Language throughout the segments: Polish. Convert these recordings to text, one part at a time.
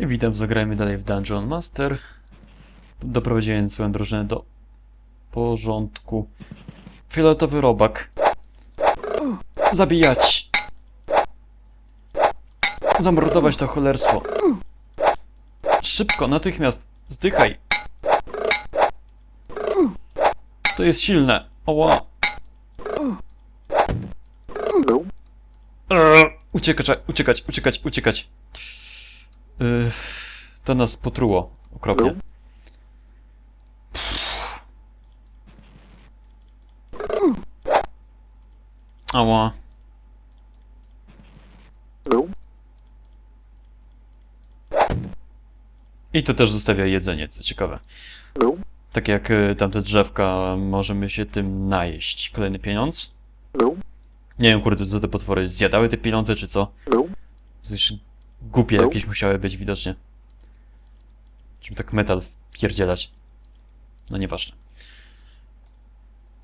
Witam, zagrajmy dalej w Dungeon Master. Doprowadziłem swoją drużynę do porządku. Fioletowy robak. Zabijać! Zamordować to cholerstwo. Szybko, natychmiast, zdychaj. To jest silne. Oła. Uciekać, uciekać, uciekać, uciekać. Yy, to nas potruło okropnie. Ała. I to też zostawia jedzenie, co ciekawe. Tak jak y, tamte drzewka, możemy się tym najeść. Kolejny pieniądz. Nie wiem, kurde, co te potwory zjadały te pieniądze, czy co? Już głupie jakieś musiały być widocznie. Żeby tak metal wpierdzielać. No nieważne.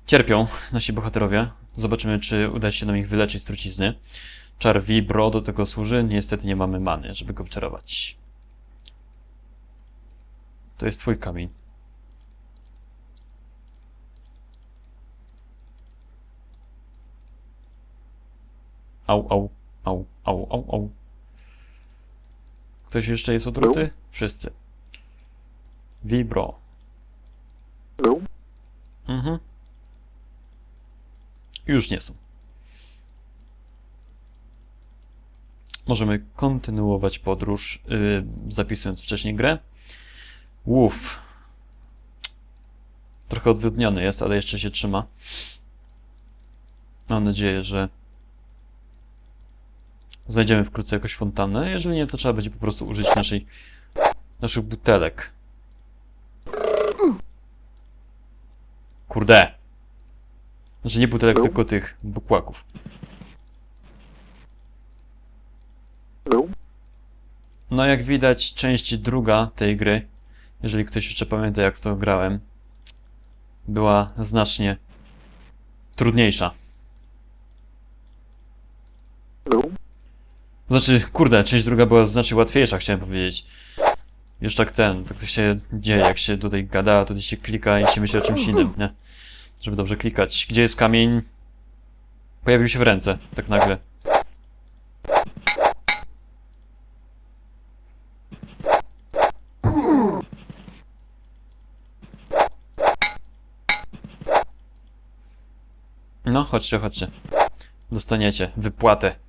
Cierpią nasi bohaterowie. Zobaczymy, czy uda się nam ich wyleczyć z trucizny. Czar Vibro do tego służy. Niestety nie mamy many, żeby go wczarować. To jest twój kamień. Au, au, au, au, au, au. Ktoś jeszcze jest otruty? Wszyscy. Vibro. Mhm. Już nie są. Możemy kontynuować podróż, yy, zapisując wcześniej grę. Łów. Trochę odwodniony jest, ale jeszcze się trzyma. Mam nadzieję, że znajdziemy wkrótce jakąś fontannę. Jeżeli nie, to trzeba będzie po prostu użyć naszej, naszych butelek. Kurde. Znaczy nie butelek, tylko tych bukłaków. No jak widać, część druga tej gry, jeżeli ktoś jeszcze pamięta jak w to grałem, była znacznie trudniejsza. Znaczy, kurde, część druga była znacznie łatwiejsza, chciałem powiedzieć. Już tak ten, tak to się dzieje, jak się tutaj gada, tutaj się klika i się myśli o czymś innym, nie? Żeby dobrze klikać. Gdzie jest kamień? Pojawił się w ręce, tak nagle. No, chodźcie, chodźcie. Dostaniecie wypłatę.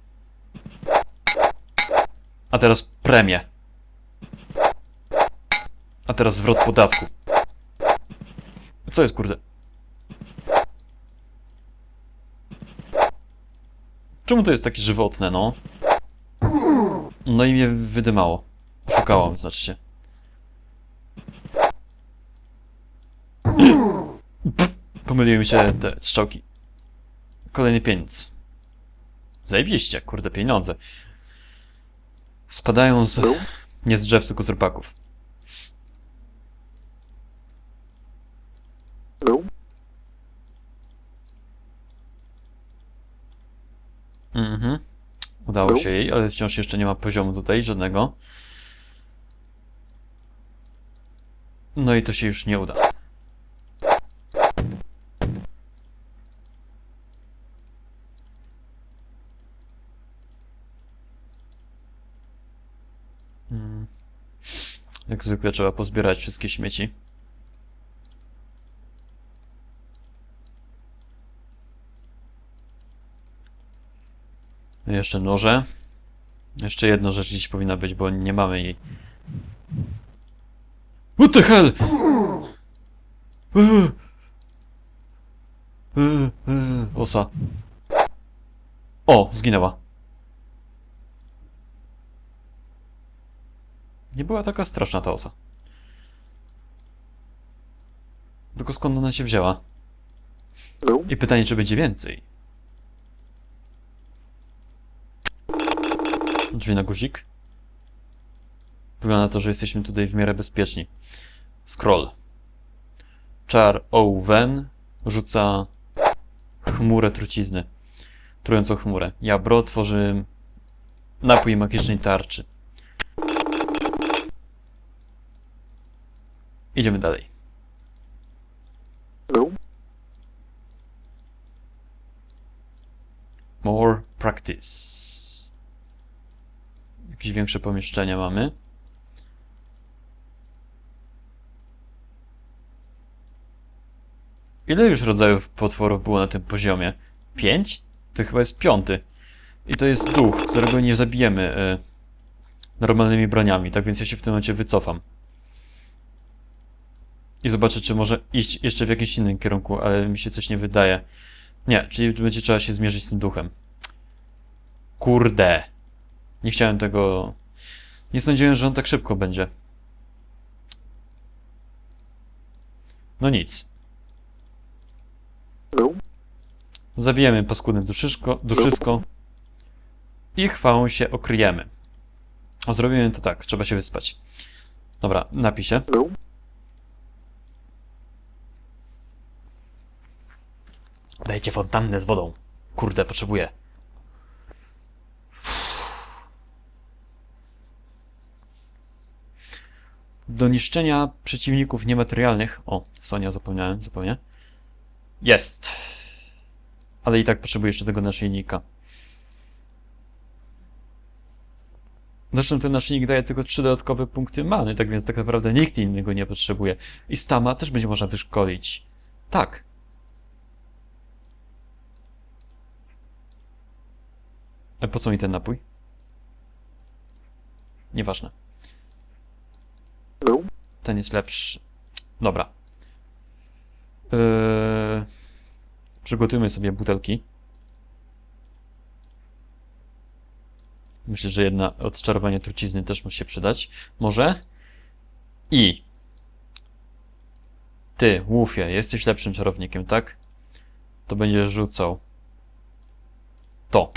A teraz premię. A teraz zwrot podatku. Co jest, kurde? Czemu to jest takie żywotne, no? No i mnie wydymało. Oszukałam, znaczy się. Pomyliły mi się te strzałki. Kolejny pieniądz. Zajebiście, kurde, pieniądze. Spadają z... nie z drzew, tylko z rybaków. Mhm. Udało się jej, ale wciąż jeszcze nie ma poziomu tutaj żadnego. No i to się już nie uda. Jak zwykle trzeba pozbierać wszystkie śmieci. Jeszcze noże. Jeszcze jedna rzecz dziś powinna być, bo nie mamy jej. What the hell? Osa. O, zginęła. Nie była taka straszna ta osa. Tylko skąd ona się wzięła? I pytanie, czy będzie więcej? Drzwi na guzik. Wygląda na to, że jesteśmy tutaj w miarę bezpieczni. Scroll. Czar Owen rzuca chmurę trucizny. Trującą chmurę. Jabro tworzy napój magicznej tarczy. Idziemy dalej. More practice. Jakieś większe pomieszczenia mamy. Ile już rodzajów potworów było na tym poziomie? Pięć? To chyba jest piąty. I to jest duch, którego nie zabijemy e, normalnymi broniami, tak więc ja się w tym momencie wycofam. I zobaczę, czy może iść jeszcze w jakimś innym kierunku, ale mi się coś nie wydaje. Nie, czyli będzie trzeba się zmierzyć z tym duchem. Kurde. Nie chciałem tego... Nie sądziłem, że on tak szybko będzie. No nic. Zabijemy paskudne duszyszko, duszysko i chwałą się okryjemy. Zrobimy to tak, trzeba się wyspać. Dobra, napij Dajcie fontannę z wodą. Kurde, potrzebuję. Do niszczenia przeciwników niematerialnych. O, Sonia, zapomniałem zupełnie. Jest. Ale i tak potrzebuję jeszcze tego naszyjnika. Zresztą ten naszyjnik daje tylko trzy dodatkowe punkty many, tak więc tak naprawdę nikt innego nie potrzebuje. I Stama też będzie można wyszkolić. Tak. A po co mi ten napój? Nieważne. Ten jest lepszy. Dobra. Yy... Przygotujmy sobie butelki. Myślę, że jedna odczarowanie trucizny też musi się przydać. Może? I... Ty, Łufie, jesteś lepszym czarownikiem, tak? To będziesz rzucał. To.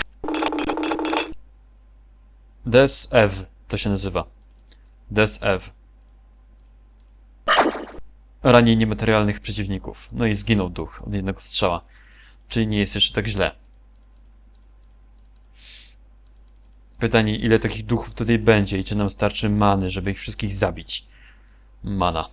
Ev to się nazywa. Des Ev. Rani niematerialnych przeciwników. No i zginął duch od jednego strzała. Czyli nie jest jeszcze tak źle. Pytanie, ile takich duchów tutaj będzie i czy nam starczy many, żeby ich wszystkich zabić. Mana.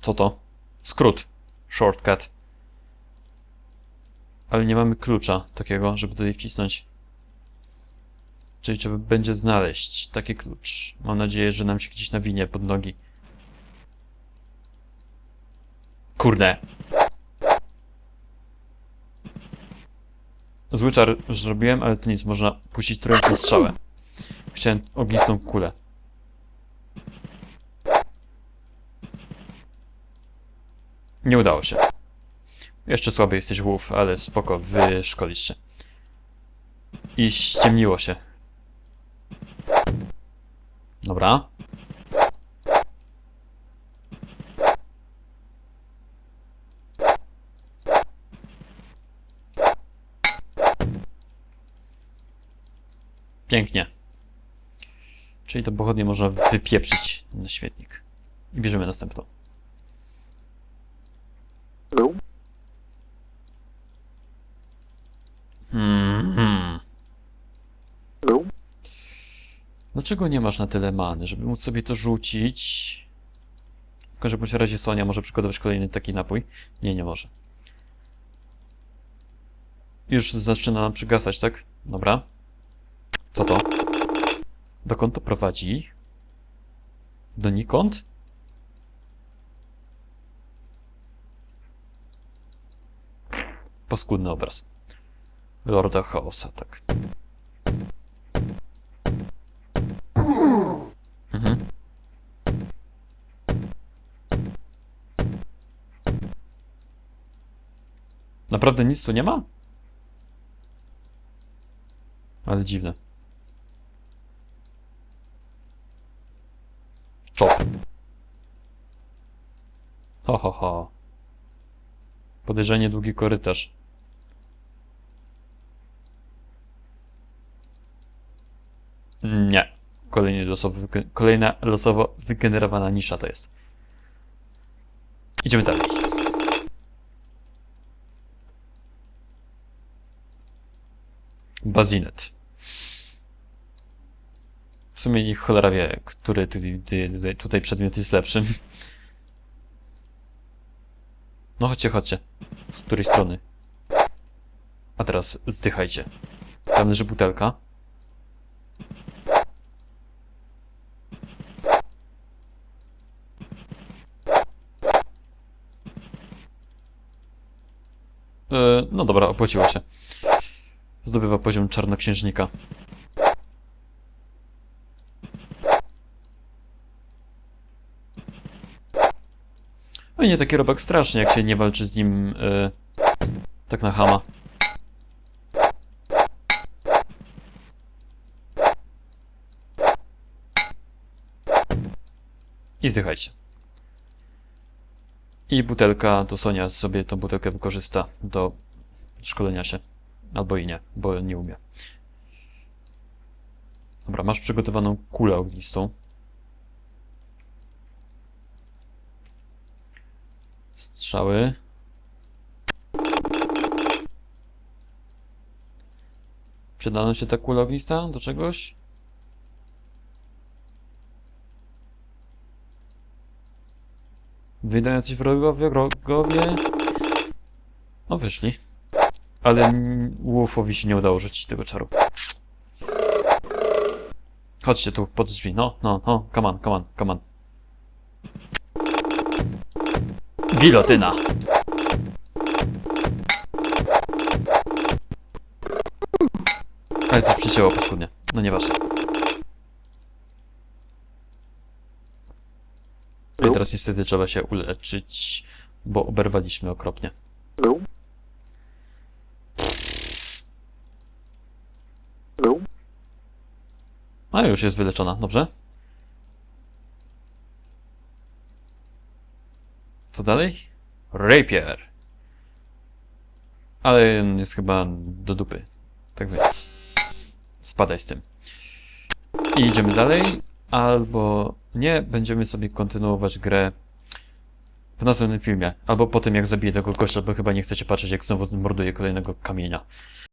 Co to? Skrót. Shortcut. Ale nie mamy klucza takiego, żeby tutaj wcisnąć. Czyli trzeba będzie znaleźć taki klucz. Mam nadzieję, że nam się gdzieś nawinie pod nogi. Kurde. Zły czar zrobiłem, ale to nic, można puścić trującą strzałę. Chciałem ognistą kulę. Nie udało się. Jeszcze słaby jesteś łów, ale spoko, wyszkolisz się. I ściemniło się. Dobra. Pięknie. Czyli to pochodnie można wypieprzyć na śmietnik. I bierzemy następną. Dlaczego nie masz na tyle many, żeby móc sobie to rzucić? W każdym razie Sonia może przygotować kolejny taki napój. Nie, nie może. Już zaczyna nam przygasać, tak? Dobra. Co to? Dokąd to prowadzi? Donikąd? Paskudny obraz. Lorda Chaosa, tak. Mhm. Naprawdę nic tu nie ma? Ale dziwne. Czop. Ho, ho, ho. Podejrzenie długi korytarz. Nie. Kolejny losowo, kolejna losowo wygenerowana nisza to jest. Idziemy dalej. Bazinet. W sumie niech cholera wie, który ty, tutaj przedmiot jest lepszy. No chodźcie, chodźcie. Z której strony? A teraz zdychajcie. Tam leży butelka. E, no dobra, opłaciło się. Zdobywa poziom czarnoksiężnika. No i nie taki robak straszny, jak się nie walczy z nim e, tak na hama. I zdychajcie. I butelka, to Sonia sobie tą butelkę wykorzysta do szkolenia się. Albo i nie, bo nie umie. Dobra, masz przygotowaną kulę ognistą. Strzały. Przyda nam się ta kula ognista do czegoś? Wyjdą jacyś wrogowie, wrogowie? No wyszli. Ale mm, Wolfowi się nie udało rzucić tego czaru. Chodźcie tu, pod drzwi. No, no, no, come on, come on, come on. Gilotyna! Ale coś przycięło paskudnie. No nieważne. I teraz niestety trzeba się uleczyć, bo oberwaliśmy okropnie. A już jest wyleczona, dobrze? Co dalej? Rapier. Ale jest chyba do dupy. Tak więc spadaj z tym. I idziemy dalej, albo nie, będziemy sobie kontynuować grę w następnym filmie, albo po tym jak zabiję tego gościa, bo chyba nie chcecie patrzeć jak znowu morduje kolejnego kamienia.